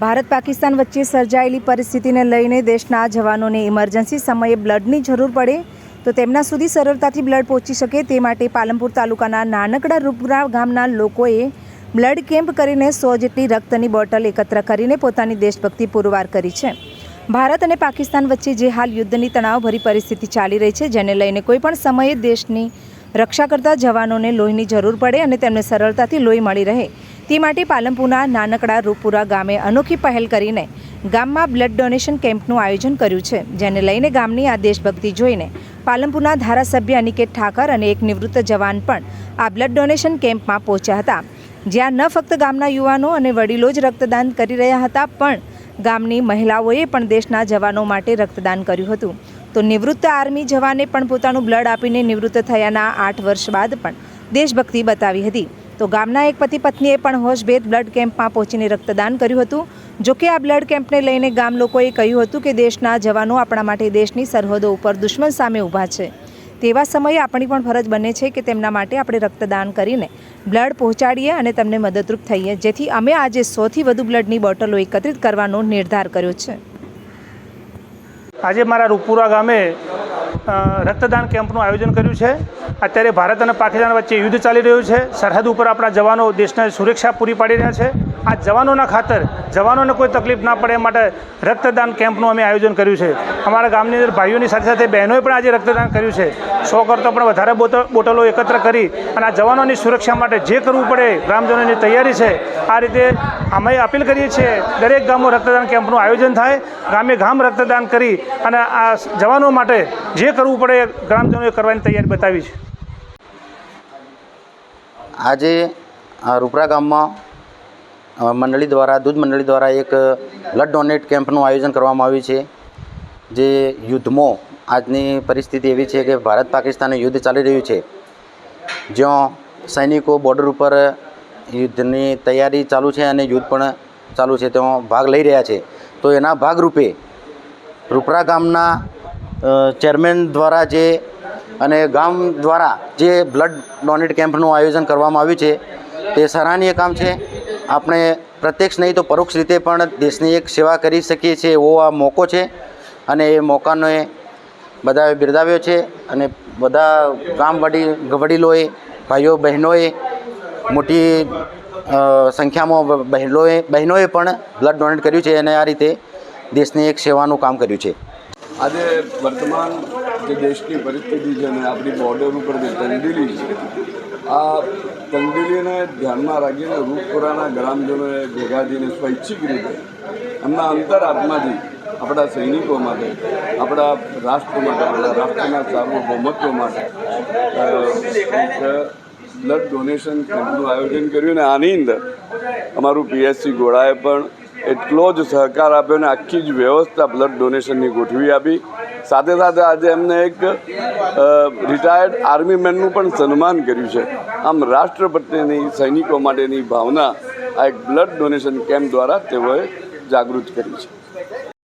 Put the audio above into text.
ભારત પાકિસ્તાન વચ્ચે સર્જાયેલી પરિસ્થિતિને લઈને દેશના જવાનોને ઇમરજન્સી સમયે બ્લડની જરૂર પડે તો તેમના સુધી સરળતાથી બ્લડ પહોંચી શકે તે માટે પાલનપુર તાલુકાના નાનકડા રૂપરા ગામના લોકોએ બ્લડ કેમ્પ કરીને સો જેટલી રક્તની બોટલ એકત્ર કરીને પોતાની દેશભક્તિ પુરવાર કરી છે. ભારત અને પાકિસ્તાન વચ્ચે જે હાલ યુદ્ધની તણાવભરી પરિસ્થિતિ ચાલી રહી છે, જેને લઈને કોઈપણ સમયે દેશની રક્ષા કરતા જવાનોને લોહીની જરૂર પડે અને તેમને સરળતાથી લોહી મળી રહે. તે માટે પાલનપુરના નાનકડા રૂપુરા ગામે અનોખી પહેલ કરીને ગામમાં બ્લડ ડોનેશન કેમ્પનું આયોજન કર્યું છે, જેને લઈને ગામની આ દેશભક્તિ જોઈને પાલનપુરના ધારાસભ્ય અનિકેત ઠાકર અને એક નિવૃત્ત જવાન પણ આ બ્લડ ડોનેશન કેમ્પમાં પહોંચ્યા હતા. જ્યાં ન ફક્ત ગામના યુવાનો અને વડીલો જ રક્તદાન કરી રહ્યા હતા, પણ ગામની મહિલાઓએ પણ દેશના જવાનો માટે રક્તદાન કર્યું હતું. તો નિવૃત્ત આર્મી જવાને પણ પોતાનું બ્લડ આપીને નિવૃત્ત થયાના આઠ વર્ષ બાદ પણ દેશભક્તિ બતાવી હતી. તો ગામના એક પતિ પત્નીએ પણ હોશભેદ બ્લડ કેમ્પમાં પહોંચીને રક્તદાન કર્યું હતું. જો કે આ બ્લડ કેમ્પને લઈને ગામ લોકોએ કહ્યું હતું કે દેશના જવાનો આપણા માટે દેશની સરહદો ઉપર દુશ્મન સામે ઊભા છે. તેવા સમયે આપણી પણ ફરજ બને છે કે તેમના માટે આપણે રક્તદાન કરીને બ્લડ પહોંચાડીએ અને તેમને મદદરૂપ થઈએ. જેથી અમે આજે સોથી વધુ બ્લડની બોટલો એકત્રિત કરવાનો નિર્ધાર કર્યો છે. આજે મારા રૂપુરા ગામે રક્તદાન કેમ્પનું આયોજન કર્યું છે. અત્યારે ભારત અને પાકિસ્તાન વચ્ચે યુદ્ધ ચાલી રહ્યું છે. સરહદ ઉપર આપણા જવાનો દેશને સુરક્ષા પૂરી પાડી રહ્યા છે. આ જવાનોના ખાતર, જવાનોને કોઈ તકલીફ ના પડે એ માટે રક્તદાન કેમ્પનું અમે આયોજન કર્યું છે. અમારા ગામની અંદર ભાઈઓની સાથે સાથે બહેનોએ પણ આજે રક્તદાન કર્યું છે. સો કરતાં પણ વધારે બોટલ એકત્ર કરી અને આ જવાનોની સુરક્ષા માટે જે કરવું પડે ગ્રામજનોની તૈયારી છે, આ રીતે અમે અપીલ કરીએ છીએ દરેક ગામો રક્તદાન કેમ્પનું આયોજન થાય, ગામે ગામ રક્તદાન કરી અને આ જવાનો માટે જે કરવું પડે ગ્રામજનોએ કરવાની તૈયારી બતાવી છે. આજે રૂપરા ગામમાં મંડળી દ્વારા, દૂધ મંડળી દ્વારા એક બ્લડ ડોનેટ કેમ્પનું આયોજન કરવામાં આવ્યું છે. જે યુદ્ધમાં આજની પરિસ્થિતિ એવી છે કે ભારત પાકિસ્તાનનું યુદ્ધ ચાલી રહ્યું છે, જ્યાં સૈનિકો બોર્ડર ઉપર યુદ્ધની તૈયારી ચાલુ છે અને યુદ્ધ પણ ચાલુ છે તેમાં ભાગ લઈ રહ્યા છે. તો એના ભાગરૂપે રૂપરા ગામના ચેરમેન દ્વારા જે અને ગામ દ્વારા જે બ્લડ ડોનેટ કેમ્પનું આયોજન કરવામાં આવ્યું છે, તે સરાહનીય કામ છે. આપણે પ્રત્યક્ષ નહીં તો પરોક્ષ રીતે પણ દેશની એક સેવા કરી શકીએ છીએ એવો આ મોકો છે. અને એ મોકાને બધાએ બિરદાવ્યો છે અને બધા ગામ વડી વડીલોએ, ભાઈઓ બહેનોએ, મોટી સંખ્યામાં બહેનોએ બહેનોએ પણ બ્લડ ડોનેટ કર્યું છે અને આ રીતે દેશની એક સેવાનું કામ કર્યું છે. આજે વર્તમાન જે દેશની પરિસ્થિતિ છે ને આપણી બોર્ડર ઉપર જે તંગદિલી છે, આ તંગદિલીને ધ્યાનમાં રાખીને રૂપપુરાના ગ્રામજનોએ ભેગા સ્વૈચ્છિક રીતે એમના અંતરાત્માથી આપણા સૈનિકો માટે, આપણા રાષ્ટ્ર માટે, આપણા રાષ્ટ્રના સાર્વભૌમત્વ માટે બ્લડ ડોનેશન કેમ્પનું આયોજન કર્યું ને આની અંદર અમારું પીએચસી ગોળાએ પણ એટલો જ સહકાર આપ્યો ને આખી જ વ્યવસ્થા બ્લડ ડોનેશનની ગોઠવી આપી. સાથે સાથે આજે એમને એક રિટાયર્ડ આર્મી મેનનું પણ સન્માન કર્યું છે. આમ રાષ્ટ્ર પ્રત્યેની સૈનિકો માટેની ભાવના આ એક બ્લડ ડોનેશન કેમ્પ દ્વારા તેઓએ જાગૃત કરી છે.